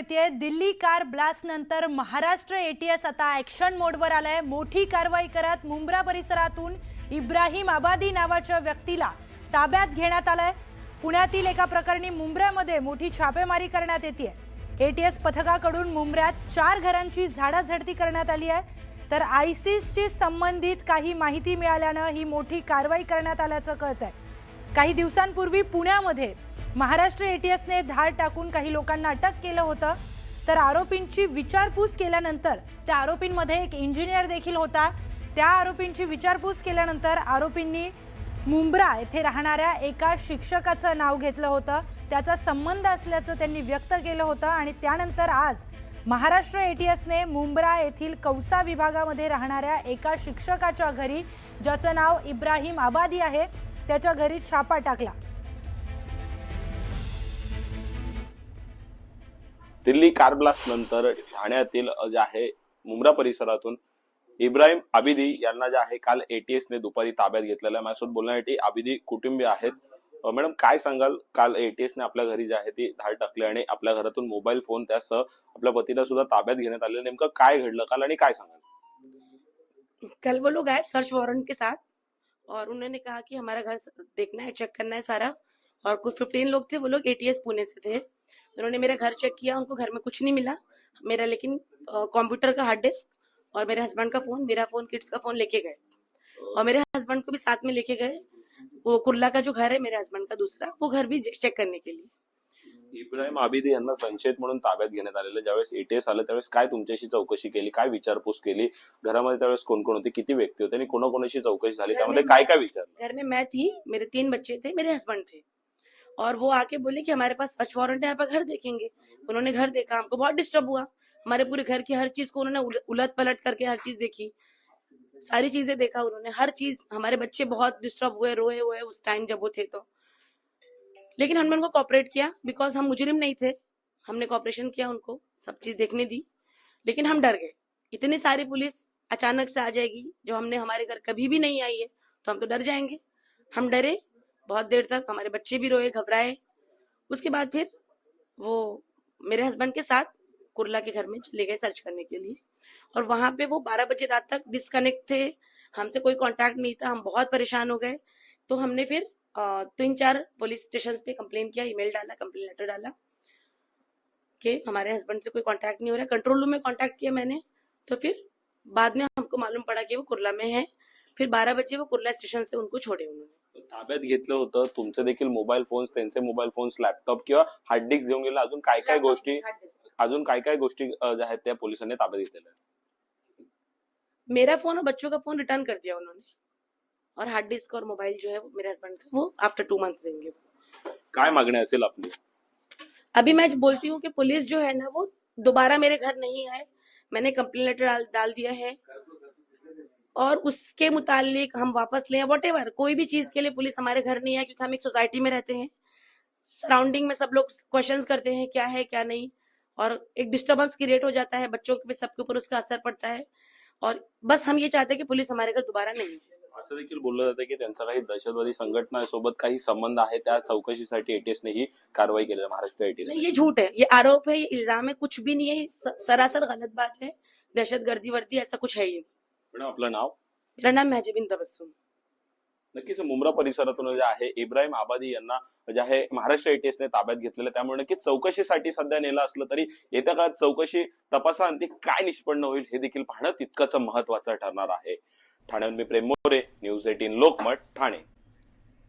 येते. Delhi car blast नंतर Maharashtra ATS आता ऍक्शन मोडवर आलाय. मोठी कारवाई करत मुंब्रा परिसरातून इब्राहिम आबादी नावाच्या व्यक्तीला ताब्यात घेण्यात आलाय. पुण्यातील एका प्रकरणी मुंब्र्यामध्ये मोठी छापेमारी करण्यात येते एटीएस पथकाकडून मुंब्र्यात चार घरांची झाडाझडती करण्यात आली आहे. तर आयसिसशी संबंधित काही माहिती मिळाल्यानं ही मोठी कारवाई करण्यात आल्याचं कळत आहे काही दिवसांपूर्वी पुण्यामध्ये महाराष्ट्र एटीएसने धाड टाकून काही लोकांना अटक केलं होतं. तर आरोपींची विचारपूस केल्यानंतर त्या आरोपींमध्ये एक इंजिनियर देखील होता. त्या आरोपींची विचारपूस केल्यानंतर आरोपींनी मुंब्रा येथे राहणाऱ्या एका शिक्षकाचं नाव घेतलं होतं. त्याचा संबंध असल्याचं त्यांनी व्यक्त केलं होतं आणि त्यानंतर आज महाराष्ट्र एटीएसने मुंब्रा येथील कौसा विभागामध्ये राहणाऱ्या एका शिक्षकाच्या घरी ज्याचं नाव इब्राहिम आबादी आहे त्याच्या घरी छापा टाकला. दिल्ली कार ब्लास्ट नंतर ठाण्यातील जे आहे मुंब्रा परिसरातून इब्राहिम आबिदी यांना जे आहे काल एटीएस ने दुपारी ताब्यात घेतलेलं आहे. माझ्यासोबत बोलण्यासाठी आबिदी कुटुंबीय आहेत. मॅडम काय सांगाल? काल एटीएस ने आपल्या घरी जे आहे ती धाड टाकली आणि आपल्या घरातून मोबाईल फोन त्यासह आपल्या पतीला सुद्धा ताब्यात घेण्यात आले नेमकं काय घडलं काल आणि काय सांगाल? कल वो लोग आए सर्च वारंट के साथ और उन्होंने कहा कि हमारा घर देखना है चेक करना है सारा और कुछ फिफ्टीन लोग थे वो लोग एटीएस पुणे से थे। उन्होंने मेरा घर चेक किया उनको घर में कुछ नहीं मिला मेरा लेकिन कंप्यूटर का हार्ड डिस्क और मेरे हस्बैंड का फोन मेरा फोन किड्स का फोन लेके गए। और मेरे हस्बैंड को भी साथ में लेके गए। वो कुर्ला का जो घर है मेरे हस्बैंड का दूसरा वो घर भी चेक करने के लिए। इब्राहिम आबिदी यांना संशयित म्हणून ताब्यात घेण्यात आलेलं ज्यावेळेस एटीएस आलं त्यावेळेस काय तुमच्याशी चौकशी केली काय विचारपूस केली? घरामध्ये त्यावेळेस कोण कोण होते? किती व्यक्ती होते? आणि कोणाकोणाशी चौकशी झाली? त्यामध्ये काय काय विचारलं? घर में मैं थी मेरे तीन बच्चे थे मेरे हस्बैंड थे। और वो आके बोले कि हमारे पास सर्च वारंट है, आप घर देखेंगे। उन्होंने घर देखा, हमको बहुत डिस्टर्ब हुआ। हमारे पूरे घर की हर चीज़ को उन्होंने उलट पलट करके हर चीज़ देखी। सारी चीज़ें देखा उन्होंने। हर चीज़, हमारे बच्चे बहुत डिस्टर्ब हुए, रोए हुए उस टाइम जब वो थे तो। लेकिन हमने उनको कॉपरेट किया बिकॉज़ हम मुजरिम नहीं थे। हमने कॉपरेशन किया उनको, सब चीज़ देखने दी। लेकिन हम डर गए। इतनी सारी पुलिस अचानक से आ जाएगी, जो हमने हमारे घर कभी भी नहीं आई है तो हम तो डर जाएँगे। हम डरे बहुत देर तक हमारे बच्चे भी रोए, घबराए। उसके बाद फिर वो मेरे हस्बैंड के साथ कुरला के घर में चले गए सर्च करने के लिए। और वहाँ पे वो 12 बजे रात तक डिस्कनेक्ट थे। हमसे कोई कांटेक्ट नहीं था। हम बहुत परेशान हो गए। तो हमने फिर तीन चार पुलिस स्टेशन पे कंप्लेन किया ईमेल डाला कंप्लेन लेटर डाला कि हमारे हस्बैंड से कोई कांटेक्ट नहीं हो रहा। कंट्रोल रूम में कांटेक्ट किया मैंने। तो फिर बाद में हमको मालूम पड़ा कि वो कुरला में है। फिर 12 बजे वो कुरला स्टेशन से उनको छोड़े उन्होंने। ताब्यात घेतलं होतं. तुमचे देखील मोबाईल फोन्स त्यांचे मोबाईल फोन्स लॅपटॉप किंवा हार्ड डिस्क घेऊन गेले. अजून काय काय गोष्टी अजून काय काय गोष्टी ज्या आहेत त्या पोलिसांनी ताब्यात घेतलेल्या? मेरा फ़ोन और बच्चों का फ़ोन रिटर्न कर दिया उन्होंने. और हार्ड डिस्क और मोबाइल जो है वो मेरे हस्बैंड का वो आफ्टर टू मंथ्स देंगे काय मागणी असेल आपली? अभी मैं बोलती हूँ कि पुलिस जो है ना वो दोबारा मेरे घर नहीं आए. मैंने कंप्लेन लेटर डाल दिया है. और उसके मुतालिक हम वापस लें वट कोई भी चीज़ के लिए पुलिस हमारे घर नहीं है क्योंकि हम एक सोसाइटी में रहते हैं। सराउंडिंग में सब लोग क्वेश्चंस करते हैं क्या है क्या नहीं। और एक डिस्टर्बेंस क्रिएट हो जाता है बच्चों के सबके ऊपर उसका असर पड़ता है। और बस हम ये चाहते हैं कि पुलिस हमारे घर दोबारा नहीं असं देखील बोललं जातं की त्यांचा काही दहशतवादी संघटनासोबत काही संबंध आहे त्या चौकशीसाठी एटीएसने ही कारवाई केली महाराष्ट्र एटीएस ये झूठ है ये आरोप है ये इल्ज़ाम है कुछ भी नहीं है सरासर गलत बात है. दहशत गर्दी वर्दी ऐसा कुछ है ही नहीं. मॅडम आपलं नाव? नाम महजबिन तबस्सुम नक्कीच मुंब्रा परिसरातून जे आहे इब्राहिम आबादी यांना जे आहे महाराष्ट्र एटीएसने ताब्यात घेतलेलं. त्यामुळे नक्कीच चौकशीसाठी सध्या नेलं असलं तरी येत्या काळात चौकशी तपासाअंती काय निष्पन्न होईल हे देखील पाहणं तितकंच महत्वाचं ठरणार आहे. ठाण्याहून मी प्रेम मोरे न्यूज एटीन लोकमत ठाणे.